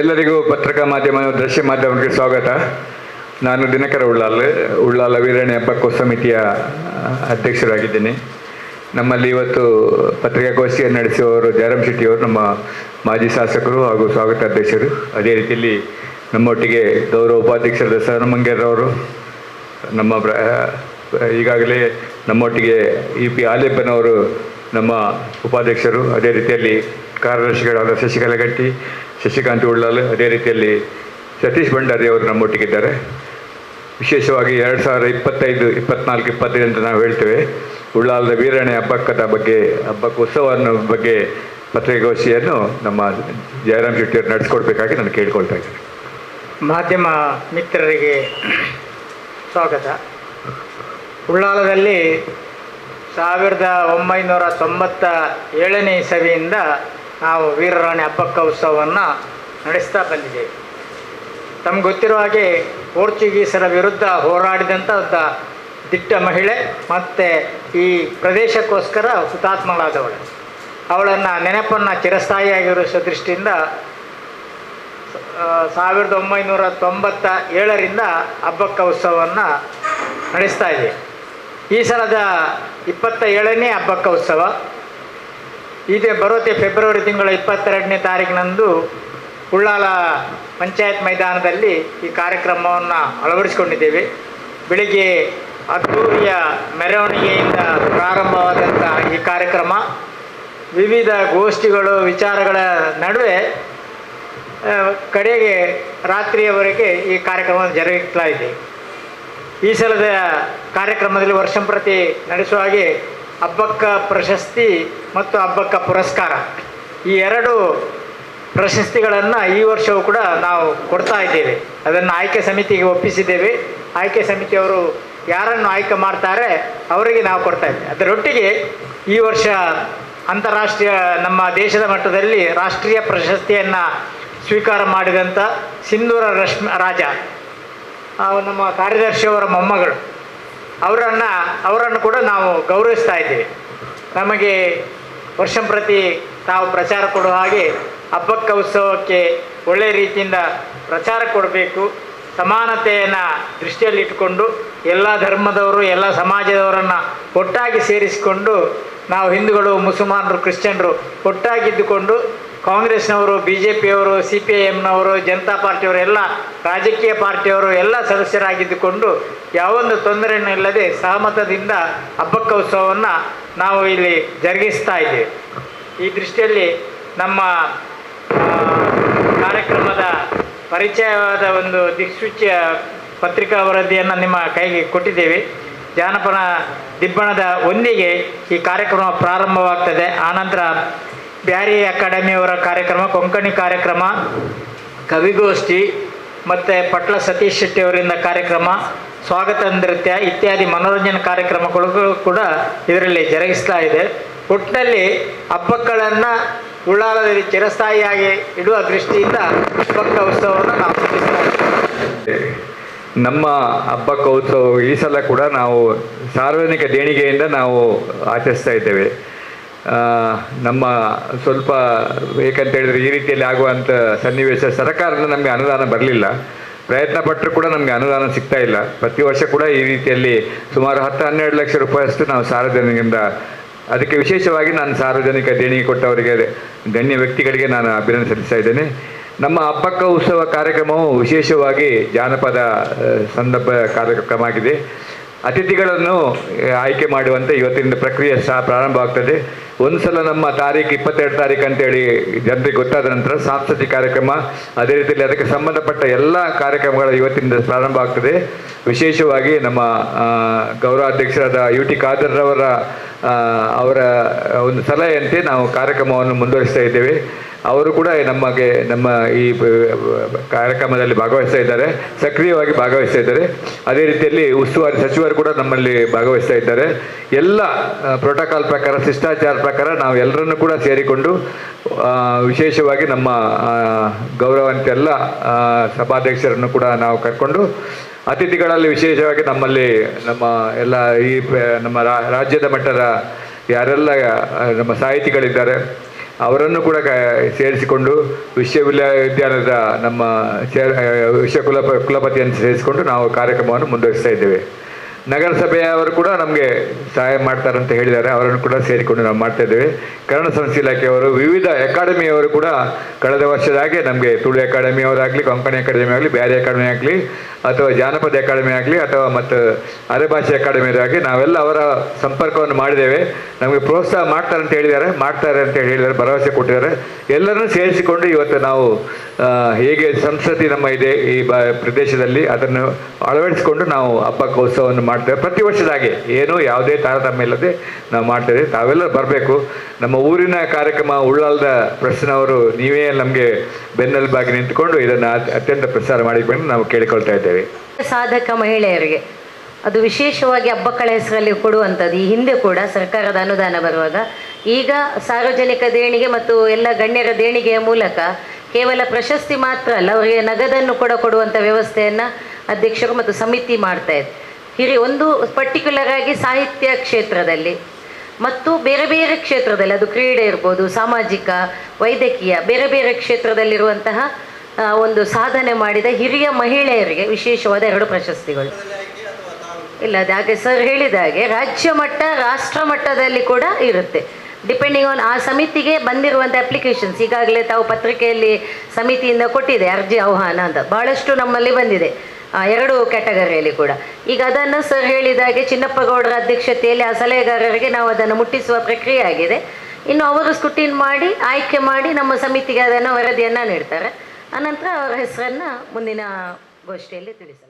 ಎಲ್ಲರಿಗೂ ಪತ್ರಿಕಾ ಮಾಧ್ಯಮ ದೃಶ್ಯ ಮಾಧ್ಯಮಕ್ಕೆ ಸ್ವಾಗತ. ನಾನು ದಿನಕರ ಉಳ್ಳಾಲ್, ಉಳ್ಳಾಲ ವೀರಣ್ಯ ಹಬ್ಬಕ್ಕೋ ಸಮಿತಿಯ ಅಧ್ಯಕ್ಷರಾಗಿದ್ದೀನಿ. ನಮ್ಮಲ್ಲಿ ಇವತ್ತು ಪತ್ರಿಕಾಗೋಷ್ಠಿಯನ್ನು ನಡೆಸುವವರು ಜಯರಾಮ್ ಶೆಟ್ಟಿಯವರು ನಮ್ಮ ಮಾಜಿ ಶಾಸಕರು ಹಾಗೂ ಸ್ವಾಗತ ಅಧ್ಯಕ್ಷರು. ಅದೇ ರೀತಿಯಲ್ಲಿ ನಮ್ಮೊಟ್ಟಿಗೆ ಗೌರವ ಉಪಾಧ್ಯಕ್ಷರಾದ ಸರಮಂಗೇರವರು ನಮ್ಮ ಈಗಾಗಲೇ ನಮ್ಮೊಟ್ಟಿಗೆ ಯು ಪಿ ಆಲೇಪನವರು ನಮ್ಮ ಉಪಾಧ್ಯಕ್ಷರು. ಅದೇ ರೀತಿಯಲ್ಲಿ ಕಾರ್ಯದರ್ಶಿಗಳಾದ ಶಶಿಕಲಗಟ್ಟಿ ಶಶಿಕಾಂತ್ ಉಳ್ಳಾಲ್, ಅದೇ ರೀತಿಯಲ್ಲಿ ಸತೀಶ್ ಭಂಡಾರಿ ಅವರು ನಮ್ಮೊಟ್ಟಿಗಿದ್ದಾರೆ. ವಿಶೇಷವಾಗಿ ಎರಡು ಸಾವಿರದ ಇಪ್ಪತ್ತೈದು, ಇಪ್ಪತ್ನಾಲ್ಕು ಇಪ್ಪತ್ತೈದು ಅಂತ ನಾವು ಹೇಳ್ತೇವೆ, ಉಳ್ಳಾಲದ ವೀರಣೆ ಹಬ್ಬಕ್ಕದ ಬಗ್ಗೆ, ಹಬ್ಬಕ್ಕೆ ಉತ್ಸವವನ್ನು ಬಗ್ಗೆ ಪತ್ರಿಕಾಗೋಷ್ಠಿಯನ್ನು ನಮ್ಮ ಜಯರಾಮ್ ಶೆಟ್ಟಿಯವರು ನಡೆಸ್ಕೊಡ್ಬೇಕಾಗಿ ನಾನು ಕೇಳ್ಕೊಳ್ತಾ ಇದ್ದೇನೆ. ಮಾಧ್ಯಮ ಮಿತ್ರರಿಗೆ ಸ್ವಾಗತ. ಉಳ್ಳಾಲದಲ್ಲಿ ಸಾವಿರದ ಒಂಬೈನೂರ ತೊಂಬತ್ತ ಏಳನೇ ಇಸವಿಯಿಂದ ನಾವು ವೀರರಾಣಿ ಹಬ್ಬಕ್ಕ ಉತ್ಸವವನ್ನು ನಡೆಸ್ತಾ ಬಂದಿದ್ದೇವೆ. ತಮ್ಗೆ ಗೊತ್ತಿರುವ ಹಾಗೆ ಪೋರ್ಚುಗೀಸರ ವಿರುದ್ಧ ಹೋರಾಡಿದಂಥ ದಿಟ್ಟ ಮಹಿಳೆ ಮತ್ತು ಈ ಪ್ರದೇಶಕ್ಕೋಸ್ಕರ ಹುತಾತ್ಮಳಾದವಳು. ಅವಳನ್ನು ನೆನಪನ್ನು ಚಿರಸ್ಥಾಯಿಯಾಗಿರಿಸೋ ದೃಷ್ಟಿಯಿಂದ ಸಾವಿರದ ಒಂಬೈನೂರ ತೊಂಬತ್ತ ಏಳರಿಂದ ಹಬ್ಬಕ್ಕ ಉತ್ಸವವನ್ನು ನಡೆಸ್ತಾ ಇದೆ ಈ ಸಲದ ಇಪ್ಪತ್ತ ಏಳನೇ ಹಬ್ಬಕ್ಕ ಉತ್ಸವ. ಇದೆ ಬರುತ್ತೆ ಫೆಬ್ರವರಿ ತಿಂಗಳ ಇಪ್ಪತ್ತೆರಡನೇ ತಾರೀಕಿನಂದು ಉಳ್ಳಾಲ ಪಂಚಾಯತ್ ಮೈದಾನದಲ್ಲಿ ಈ ಕಾರ್ಯಕ್ರಮವನ್ನು ಅಳವಡಿಸಿಕೊಂಡಿದ್ದೇವೆ. ಬೆಳಿಗ್ಗೆ ಅದ್ದೂರಿಯ ಮೆರವಣಿಗೆಯಿಂದ ಪ್ರಾರಂಭವಾದಂಥ ಈ ಕಾರ್ಯಕ್ರಮ. ವಿವಿಧ ಗೋಷ್ಠಿಗಳು, ವಿಚಾರಗಳ ನಡುವೆ ಕಡೆಗೆ ರಾತ್ರಿಯವರೆಗೆ ಈ ಕಾರ್ಯಕ್ರಮ ಜರುಗುತ್ತಾ ಇದೆ. ಈ ಸಲದ ಕಾರ್ಯಕ್ರಮದಲ್ಲಿ ವರ್ಷಂಪ್ರತಿ ನಡೆಸುವ ಹಾಗೆ ಹಬ್ಬಕ್ಕ ಪ್ರಶಸ್ತಿ ಮತ್ತು ಹಬ್ಬಕ್ಕ ಪುರಸ್ಕಾರ. ಈ ಎರಡು ಪ್ರಶಸ್ತಿಗಳನ್ನು ಈ ವರ್ಷವೂ ಕೂಡ ನಾವು ಕೊಡ್ತಾ ಇದ್ದೇವೆ. ಅದನ್ನು ಆಯ್ಕೆ ಸಮಿತಿಗೆ ಒಪ್ಪಿಸಿದ್ದೇವೆ. ಆಯ್ಕೆ ಸಮಿತಿಯವರು ಯಾರನ್ನು ಆಯ್ಕೆ ಮಾಡ್ತಾರೆ ಅವರಿಗೆ ನಾವು ಕೊಡ್ತಾ ಇದ್ದೇವೆ. ಅದರೊಟ್ಟಿಗೆ ಈ ವರ್ಷ ಅಂತಾರಾಷ್ಟ್ರೀಯ ನಮ್ಮ ದೇಶದ ಮಟ್ಟದಲ್ಲಿ ರಾಷ್ಟ್ರೀಯ ಪ್ರಶಸ್ತಿಯನ್ನು ಸ್ವೀಕಾರ ಮಾಡಿದಂಥ ಸಿಂಧೂರ ರಶ್ಮ ರಾಜ ನಮ್ಮ ಕಾರ್ಯದರ್ಶಿಯವರ ಮೊಮ್ಮಗಳು. ಅವರನ್ನು ಅವರನ್ನು ಕೂಡ ನಾವು ಗೌರವಿಸ್ತಾ ಇದ್ದೀವಿ. ನಮಗೆ ವರ್ಷಂಪ್ರತಿ ತಾವು ಪ್ರಚಾರ ಕೊಡುವ ಹಾಗೆ ಹಬ್ಬಕ್ಕ ಉತ್ಸವಕ್ಕೆ ಒಳ್ಳೆಯ ರೀತಿಯಿಂದ ಪ್ರಚಾರ ಕೊಡಬೇಕು. ಸಮಾನತೆಯನ್ನು ದೃಷ್ಟಿಯಲ್ಲಿಟ್ಟುಕೊಂಡು ಎಲ್ಲ ಧರ್ಮದವರು, ಎಲ್ಲ ಸಮಾಜದವರನ್ನು ಒಟ್ಟಾಗಿ ಸೇರಿಸಿಕೊಂಡು ನಾವು ಹಿಂದೂಗಳು, ಮುಸಲ್ಮಾನರು, ಕ್ರಿಶ್ಚಿಯನ್ರು ಒಟ್ಟಾಗಿದ್ದುಕೊಂಡು ಕಾಂಗ್ರೆಸ್ನವರು ಬಿ ಜೆ ಪಿಯವರು ಸಿ ಪಿ ಐ ಎಮ್ನವರು ಜನತಾ ಪಾರ್ಟಿಯವರು, ಎಲ್ಲ ರಾಜಕೀಯ ಪಾರ್ಟಿಯವರು, ಎಲ್ಲ ಸದಸ್ಯರಾಗಿದ್ದುಕೊಂಡು ಯಾವೊಂದು ತೊಂದರೆಯನ್ನು ಇಲ್ಲದೆ ಸಹಮತದಿಂದ ಹಬ್ಬಕ್ಕ ಉತ್ಸವವನ್ನು ನಾವು ಇಲ್ಲಿ ಜರುಗಿಸ್ತಾ ಇದ್ದೇವೆ. ಈ ದೃಷ್ಟಿಯಲ್ಲಿ ನಮ್ಮ ಕಾರ್ಯಕ್ರಮದ ಪರಿಚಯವಾದ ಒಂದು ದಿಕ್ಸೂಚಿಯ ಪತ್ರಿಕಾ ವರದಿಯನ್ನು ನಿಮ್ಮ ಕೈಗೆ ಕೊಟ್ಟಿದ್ದೇವೆ. ಜಾನಪದ ದಿಬ್ಬಣದ ಒಂದಿಗೆ ಈ ಕಾರ್ಯಕ್ರಮ ಪ್ರಾರಂಭವಾಗ್ತದೆ. ಆನಂತರ ಬ್ಯಾರಿ ಅಕಾಡೆಮಿಯವರ ಕಾರ್ಯಕ್ರಮ, ಕೊಂಕಣಿ ಕಾರ್ಯಕ್ರಮ, ಕವಿಗೋಷ್ಠಿ, ಮತ್ತು ಪಟ್ಲ ಸತೀಶ್ ಶೆಟ್ಟಿ ಅವರಿಂದ ಕಾರ್ಯಕ್ರಮ, ಸ್ವಾಗತ ನೃತ್ಯ ಇತ್ಯಾದಿ ಮನೋರಂಜನಾ ಕಾರ್ಯಕ್ರಮಗಳು ಕೂಡ ಇದರಲ್ಲಿ ಜರುಗಿಸ್ತಾ ಇದೆ. ಒಟ್ಟಿನಲ್ಲಿ ಹಬ್ಬಗಳನ್ನು ಉಳ್ಳಾಲದಲ್ಲಿ ಚಿರಸ್ಥಾಯಿಯಾಗಿ ಇಡುವ ದೃಷ್ಟಿಯಿಂದ ಹಬ್ಬಕ್ಕ ಉತ್ಸವವನ್ನು ನಾವು ನಮ್ಮ ಹಬ್ಬಕ್ಕ ಉತ್ಸವ ಈ ಸಲ ಕೂಡ ನಾವು ಸಾರ್ವಜನಿಕ ದೇಣಿಗೆಯಿಂದ ನಾವು ಆಚರಿಸ್ತಾ ಇದ್ದೇವೆ. ನಮ್ಮ ಸ್ವಲ್ಪ ಏಕಂತ ಹೇಳಿದ್ರೆ ಈ ರೀತಿಯಲ್ಲಿ ಆಗುವಂಥ ಸನ್ನಿವೇಶ ಸರ್ಕಾರದಿಂದ ನಮಗೆ ಅನುದಾನ ಬರಲಿಲ್ಲ. ಪ್ರಯತ್ನ ಪಟ್ಟರು ಕೂಡ ನಮಗೆ ಅನುದಾನ ಸಿಗ್ತಾ ಇಲ್ಲ. ಪ್ರತಿ ವರ್ಷ ಕೂಡ ಈ ರೀತಿಯಲ್ಲಿ ಸುಮಾರು ಹತ್ತು ಹನ್ನೆರಡು ಲಕ್ಷ ರೂಪಾಯಿಯಷ್ಟು ನಾವು ಸಾರ್ವಜನಿಕರಿಂದ ಅದಕ್ಕೆ ವಿಶೇಷವಾಗಿ ನಾನು ಸಾರ್ವಜನಿಕ ದೇಣಿಗೆ ಕೊಟ್ಟವರಿಗೆ, ಗಣ್ಯ ವ್ಯಕ್ತಿಗಳಿಗೆ ನಾನು ಅಭಿನಂದನೆ ಸಲ್ಲಿಸ್ತಾ ಇದ್ದೇನೆ. ನಮ್ಮ ಅಪ್ಪಕ್ಕ ಉತ್ಸವ ಕಾರ್ಯಕ್ರಮವು ವಿಶೇಷವಾಗಿ ಜಾನಪದ ಸಂದರ್ಭ ಕಾರ್ಯಕ್ರಮ ಆಗಿದೆ ಅತಿಥಿಗಳನ್ನು ಆಯ್ಕೆ ಮಾಡುವಂತೆ ಇವತ್ತಿನ ಪ್ರಕ್ರಿಯೆ ಸಹ ಪ್ರಾರಂಭವಾಗ್ತದೆ ಒಂದು ಸಲ ನಮ್ಮ ತಾರೀಕು ಇಪ್ಪತ್ತೆರಡು ತಾರೀಕು ಅಂತೇಳಿ ಜನರಿಗೆ ಗೊತ್ತಾದ ನಂತರ ಸಾಂಸ್ಕೃತಿಕ ಕಾರ್ಯಕ್ರಮ, ಅದೇ ರೀತಿಯಲ್ಲಿ ಅದಕ್ಕೆ ಸಂಬಂಧಪಟ್ಟ ಎಲ್ಲ ಕಾರ್ಯಕ್ರಮಗಳು ಇವತ್ತಿನಿಂದ ಪ್ರಾರಂಭ ಆಗ್ತದೆ. ವಿಶೇಷವಾಗಿ ನಮ್ಮ ಗೌರವಾಧ್ಯಕ್ಷರಾದ ಯು ಟಿ ಖಾದರ್ರವರ ಅವರ ಒಂದು ಸಲಹೆಯಂತೆ ನಾವು ಕಾರ್ಯಕ್ರಮವನ್ನು ಮುಂದುವರಿಸ್ತಾ ಇದ್ದೇವೆ. ಅವರು ಕೂಡ ನಮಗೆ, ನಮ್ಮ ಈ ಕಾರ್ಯಕ್ರಮದಲ್ಲಿ ಭಾಗವಹಿಸ್ತಾ ಇದ್ದಾರೆ. ಸಕ್ರಿಯವಾಗಿ ಭಾಗವಹಿಸ್ತಾ ಇದ್ದಾರೆ. ಅದೇ ರೀತಿಯಲ್ಲಿ ಉಸ್ತುವಾರಿ ಸಚಿವರು ಕೂಡ ನಮ್ಮಲ್ಲಿ ಭಾಗವಹಿಸ್ತಾ ಇದ್ದಾರೆ. ಎಲ್ಲ ಪ್ರೋಟೋಕಾಲ್ ಪ್ರಕಾರ, ಶಿಷ್ಟಾಚಾರ ಪ್ರಕಾರ ನಾವು ಎಲ್ಲರನ್ನು ಕೂಡ ಸೇರಿಕೊಂಡು ವಿಶೇಷವಾಗಿ ನಮ್ಮ ಗೌರವಂತ ಎಲ್ಲ ಸಭಾಧ್ಯಕ್ಷರನ್ನು ಕೂಡ ನಾವು ಕರ್ಕೊಂಡು, ಅತಿಥಿಗಳಲ್ಲಿ ವಿಶೇಷವಾಗಿ ನಮ್ಮಲ್ಲಿ ನಮ್ಮ ಎಲ್ಲ ಈ, ನಮ್ಮ ರಾಜ್ಯದ ಮಟ್ಟದ ಯಾರೆಲ್ಲ ನಮ್ಮ ಸಾಹಿತಿಗಳಿದ್ದಾರೆ ಅವರನ್ನು ಕೂಡ ಸೇರಿಸಿಕೊಂಡು ವಿಶ್ವವಿದ್ಯಾಲಯದ ನಮ್ಮ ವಿಶ್ವ ಕುಲಪ ಕುಲಪತಿಯನ್ನು ಸೇರಿಸಿಕೊಂಡು ನಾವು ಕಾರ್ಯಕ್ರಮವನ್ನು ಮುಂದುವರಿಸ್ತಾ ಇದ್ದೇವೆ. ನಗರಸಭೆಯವರು ಕೂಡ ನಮಗೆ ಸಹಾಯ ಮಾಡ್ತಾರಂತ ಹೇಳಿದ್ದಾರೆ. ಅವರನ್ನು ಕೂಡ ಸೇರಿಕೊಂಡು ನಾವು ಮಾಡ್ತಾ ಇದ್ದೇವೆ. ಕನ್ನಡ ಸಂಸ್ಥೆ ಇಲಾಖೆಯವರು, ವಿವಿಧ ಅಕಾಡೆಮಿಯವರು ಕೂಡ ಕಳೆದ ವರ್ಷದ ಹಾಗೆ ನಮಗೆ ತುಳು ಅಕಾಡೆಮಿ ಅವರಾಗಲಿ ಕೊಂಕಣಿ ಅಕಾಡೆಮಿ ಆಗಲಿ ಬ್ಯಾರಿ ಅಕಾಡೆಮಿ ಆಗಲಿ ಅಥವಾ ಜಾನಪದ ಅಕಾಡೆಮಿ ಆಗಲಿ ಅಥವಾ ಮತ್ತು ಅರೆಭಾಷೆ ಅಕಾಡೆಮಿ ಆಗಲಿ ನಾವೆಲ್ಲ ಅವರ ಸಂಪರ್ಕವನ್ನು ಮಾಡಿದ್ದೇವೆ. ನಮಗೆ ಪ್ರೋತ್ಸಾಹ ಮಾಡ್ತಾರೆ ಅಂತ ಹೇಳಿದ್ದಾರೆ. ಮಾಡ್ತಾರೆ ಅಂತ ಹೇಳಿದ್ದಾರೆ. ಭರವಸೆ ಕೊಟ್ಟಿದ್ದಾರೆ. ಎಲ್ಲರನ್ನೂ ಸೇರಿಸಿಕೊಂಡು ಇವತ್ತು ನಾವು ಹೇಗೆ ಸಂಸ್ಕೃತಿ ನಮ್ಮ ಇದೆ ಈ ಪ್ರದೇಶದಲ್ಲಿ ಅದನ್ನು ಅಳವಡಿಸಿಕೊಂಡು ನಾವು ಹಬ್ಬಕ್ಕೆ ಉತ್ಸವವನ್ನು ಮಾಡ್ತೇವೆ. ಪ್ರತಿ ವರ್ಷದ ಹಾಗೆ ಏನು ಯಾವುದೇ ತಾರತಮ್ಯ ಇಲ್ಲದೆ ನಾವು ಮಾಡ್ತೇವೆ. ತಾವೆಲ್ಲ ಬರಬೇಕು. ನಮ್ಮ ಊರಿನ ಕಾರ್ಯಕ್ರಮ ಉಳ್ಳಾಲದ ಪ್ರಶ್ನವರು ನೀವೇ ನಮಗೆ ಬೆನ್ನೆಲುಬಾಗಿ ನಿಂತುಕೊಂಡು ಇದನ್ನು ಅತ್ಯಂತ ಪ್ರಸಾರ ಮಾಡಿಕೊಂಡು ನಾವು ಕೇಳಿಕೊಳ್ತಾ ಇದ್ದೇವೆ. ಸಾಧಕ ಮಹಿಳೆಯರಿಗೆ, ಅದು ವಿಶೇಷವಾಗಿ ಹಬ್ಬಕ್ಕಳ ಹೆಸರಲ್ಲಿ ಕೊಡುವಂಥದ್ದು, ಈ ಹಿಂದೆ ಕೂಡ ಸರ್ಕಾರದ ಅನುದಾನ ಬರುವಾಗ, ಈಗ ಸಾರ್ವಜನಿಕ ದೇಣಿಗೆ ಮತ್ತು ಎಲ್ಲ ಗಣ್ಯರ ದೇಣಿಗೆಯ ಮೂಲಕ ಕೇವಲ ಪ್ರಶಸ್ತಿ ಮಾತ್ರ ಅಲ್ಲ, ಅವರಿಗೆ ನಗದನ್ನು ಕೂಡ ಕೊಡುವಂಥ ವ್ಯವಸ್ಥೆಯನ್ನು ಅಧ್ಯಕ್ಷರು ಮತ್ತು ಸಮಿತಿ ಮಾಡ್ತಾ ಇದೆ ಹಿರಿ ಒಂದು ಪರ್ಟಿಕ್ಯುಲರ್ ಆಗಿ ಸಾಹಿತ್ಯ ಕ್ಷೇತ್ರದಲ್ಲಿ ಮತ್ತು ಬೇರೆ ಬೇರೆ ಕ್ಷೇತ್ರದಲ್ಲಿ, ಅದು ಕ್ರೀಡೆ ಇರ್ಬೋದು, ಸಾಮಾಜಿಕ, ವೈದ್ಯಕೀಯ, ಬೇರೆ ಬೇರೆ ಕ್ಷೇತ್ರದಲ್ಲಿರುವಂತಹ ಒಂದು ಸಾಧನೆ ಮಾಡಿದ ಹಿರಿಯ ಮಹಿಳೆಯರಿಗೆ ವಿಶೇಷವಾದ ಎರಡು ಪ್ರಶಸ್ತಿಗಳು. ಇಲ್ಲ, ಅದು, ಹಾಗೆ ಸರ್ ಹೇಳಿದ ಹಾಗೆ ರಾಜ್ಯ ಮಟ್ಟ, ರಾಷ್ಟ್ರ ಮಟ್ಟದಲ್ಲಿ ಕೂಡ ಇರುತ್ತೆ. ಡಿಪೆಂಡಿಂಗ್ ಆನ್ ಆ ಸಮಿತಿಗೆ ಬಂದಿರುವಂಥ ಅಪ್ಲಿಕೇಶನ್ಸ್ ಈಗಾಗಲೇ ತಾವು ಪತ್ರಿಕೆಯಲ್ಲಿ ಸಮಿತಿಯಿಂದ ಕೊಟ್ಟಿದೆ ಅರ್ಜಿ, ಆಹ್ವಾನ ಅಂತ. ಭಾಳಷ್ಟು ನಮ್ಮಲ್ಲಿ ಬಂದಿದೆ. ಎರಡು ಕ್ಯಾಟಗರಿಯಲ್ಲಿ ಕೂಡ. ಈಗ ಅದನ್ನು ಸರ್ ಹೇಳಿದ ಹಾಗೆ ಚಿನ್ನಪ್ಪಗೌಡರ ಅಧ್ಯಕ್ಷತೆಯಲ್ಲಿ ಆ ಸಲಹೆಗಾರರಿಗೆ ನಾವು ಅದನ್ನು ಮುಟ್ಟಿಸುವ ಪ್ರಕ್ರಿಯೆ ಆಗಿದೆ. ಇನ್ನು ಅವರು ಸ್ಕುಟಿನ್ ಮಾಡಿ, ಆಯ್ಕೆ ಮಾಡಿ ನಮ್ಮ ಸಮಿತಿಗೆ ಅದನ್ನು ವರದಿಯನ್ನು ನೀಡ್ತಾರೆ. ಅನಂತರ ಅವರ ಹೆಸರನ್ನು ಮುಂದಿನ ಗೋಷ್ಠಿಯಲ್ಲಿ ತಿಳಿಸಲಾಗುತ್ತೆ